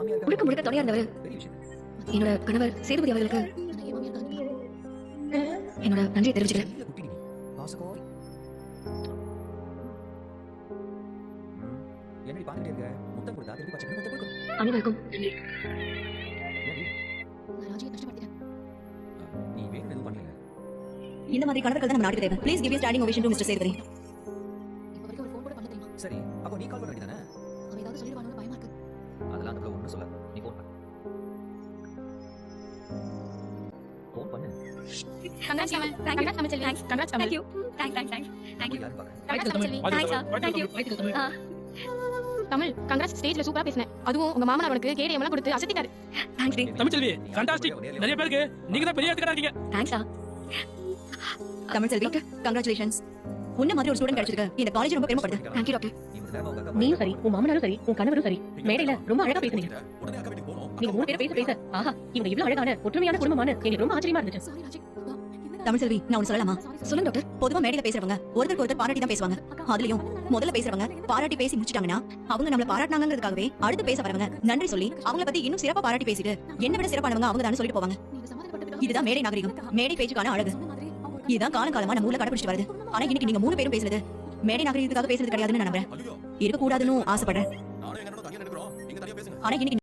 முழுக்க முழுக்க துணையா இருந்தவர்? என்னோட கணவர் சேதுபதி அவர்களுக்கு என்னோட நன்றியை தெரிவிச்சுக்கிறேன். அனைவருக்கும் இந்த மாதிரி கணவர்கள் தான் நம்ம நாட்டுக்கு தேவை. Please give you standing ovation to mister Sethupathi. சரி அப்போ நீ கால் பண்ண வேண்டியதானே அதெல்லாம் அந்த ஒன்றும் சொல்ல. நீ ஃபோன் பண்ணு. ஃபோன் பண்ணு. கமல் கங்க்ராஸ் ஸ்டேஜ்ல சூப்பரா பேசினேன் அதுவும் உங்க மாமனார் உனக்கு கேடிஎம் எல்லாம் கொடுத்து அசத்திட்டாரு. Thanks டி. தமிழ்ச்செல்வி ஃபண்டாஸ்டிக் நிறைய பேருக்கு நீங்க தான் பெரிய இடத்துக்கு இருக்கீங்க. Thanks டா. தமிழ் செல்வி. கங்க்ராச்சுலேஷன்ஸ் உன்ன மாதிரி ஒரு ஸ்டூடெண்ட் கிடைச்சிருக்கு. இந்த காலேஜ் ரொம்ப பெருமைப்படுது you, டாக்டர். நீ சரி உன் மாமனாரும் சரி உன் கணவரும் சரி மேடையில ரொம்ப அழகா பேசுனீங்க. நீங்க மூணு பேரும் பேச பேச ஆஹா இவங்க இவ்வளவு அழகான ஒற்றுமையான குடும்பமான எங்களுக்கு ரொம்ப ஆச்சரியமா இருந்துச்சு. தமிழ் செல்வி நான் ஒன்னு சொல்லலாமா? சொல்லுங்க டாக்டர் பொதுவா மேடையில பேசுறவங்க ஒருத்தருக்கு ஒருத்தர் பாராட்டி தான் பேசுவாங்க. அதுலயும் முதல்ல பேசுறவங்க பாராட்டி பேசி முடிச்சிட்டாங்கன்னா அவங்க நம்மள பாராட்டினாங்கிறதுக்காகவே அடுத்து பேச வரவங்க நன்றி சொல்லி அவங்கள பத்தி இன்னும் சிறப்பா பாராட்டி பேசிட்டு என்ன விட சிறப்பானவங்க அவங்க தான் சொல்லிட்டு போவாங்க. இதுதான் மேடை நாகரிகம். மேடை பேச்சுக்கான அழகு. இதுதான் காலம் காலமா நம்ம ஊர்ல கடைபிடிச்சு வருது ஆனா இன்னைக்கு நீங்க மூணு பேரும் பேசுறது மேடை நாகரிகத்துக்காக பேசுறது கிடையாதுன்னு நான் நம்புறேன். இருக்க கூடாதுன்னு ஆசைப்படுறேன் ஆனா இன்னைக்கு